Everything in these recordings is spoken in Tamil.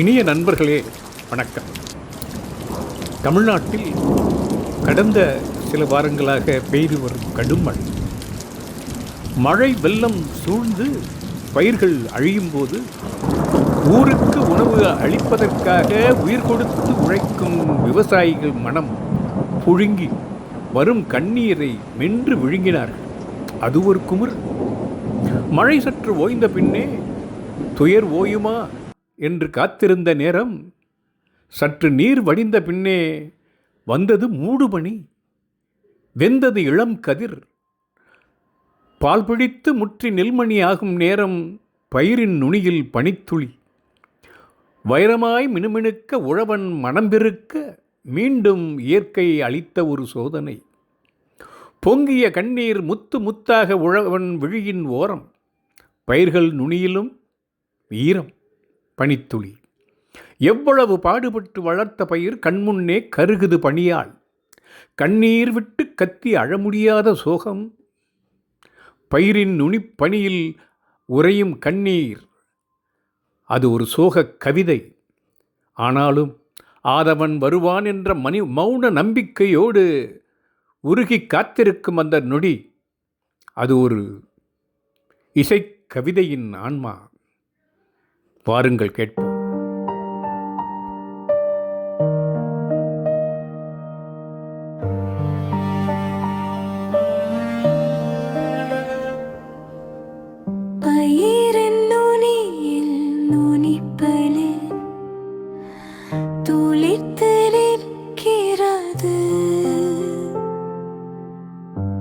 இனிய நண்பர்களே வணக்கம். தமிழ்நாட்டில் கடந்த சில வாரங்களாக பெய்து வரும் கடும் மழை. மழை வெள்ளம் சூழ்ந்து பயிர்கள் அழியும் போது ஊருக்கு உணவு அளிப்பதற்காக உயிர் கொடுத்து உழைக்கும் விவசாயிகள் மனம் புழுங்கி வரும் கண்ணீரை மென்று விழுங்கினார்கள். அது ஒரு குமுறு மழை சற்று ஓய்ந்த பின்னே துயர் ஓயுமா? என்று காத்திருந்த நேரம் சற்று நீர் வடிந்த பின்னே வந்தது மூடுபனி. வெந்தது இளம் கதிர். பால் பிடித்து முற்றி நெல்மணி ஆகும் நேரம் பயிரின் நுனியில் பனித்துளி. வைரமாய் மினுமினுக்க உழவன் மனம் பெருக்க மீண்டும் இயற்கை அளித்த ஒரு சோதனை. பொங்கிய கண்ணீர் முத்து முத்தாக உழவன் விழியின் ஓரம். பயிர்கள் நுனியிலும் ஈரம். பனித்துளி. எவ்வளவு பாடுபட்டு வளர்த்த பயிர் கண்முன்னே கருகுது பணியால் கண்ணீர் விட்டு கத்தி அழ முடியாத சோகம்? பயிரின் நுனிப்பணியில் உறையும் கண்ணீர். அது ஒரு சோகக் கவிதை. ஆனாலும் ஆதவன் வருவான் என்ற மணி மௌன நம்பிக்கையோடு உருகி காத்திருக்கும் அந்த நொடி. அது ஒரு இசைக் கவிதையின் ஆன்மா. வாருங்கள் கேட்போம்.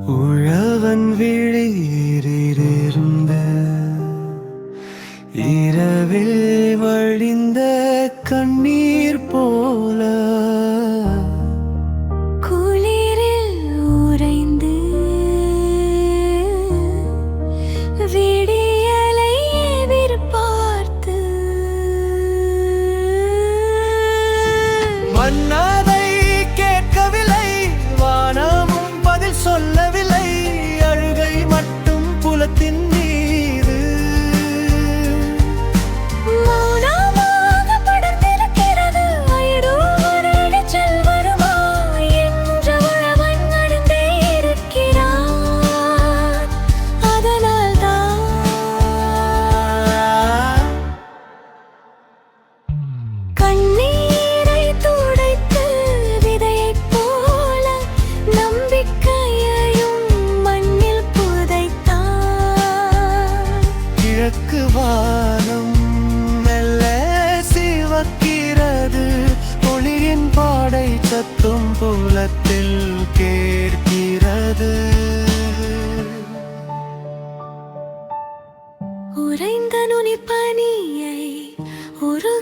உழவன் விழியிருந்த വീട്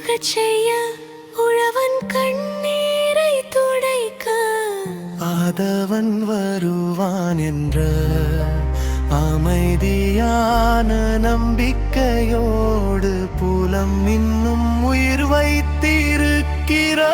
உருகச் செய்ய உழவன் கண்ணீரை துடைக்க. ஆதவன் வருவான் என்ற அமைதியான நம்பிக்கையோடு புலம் இன்னும் உயிர் வைத்திருக்கிறார்.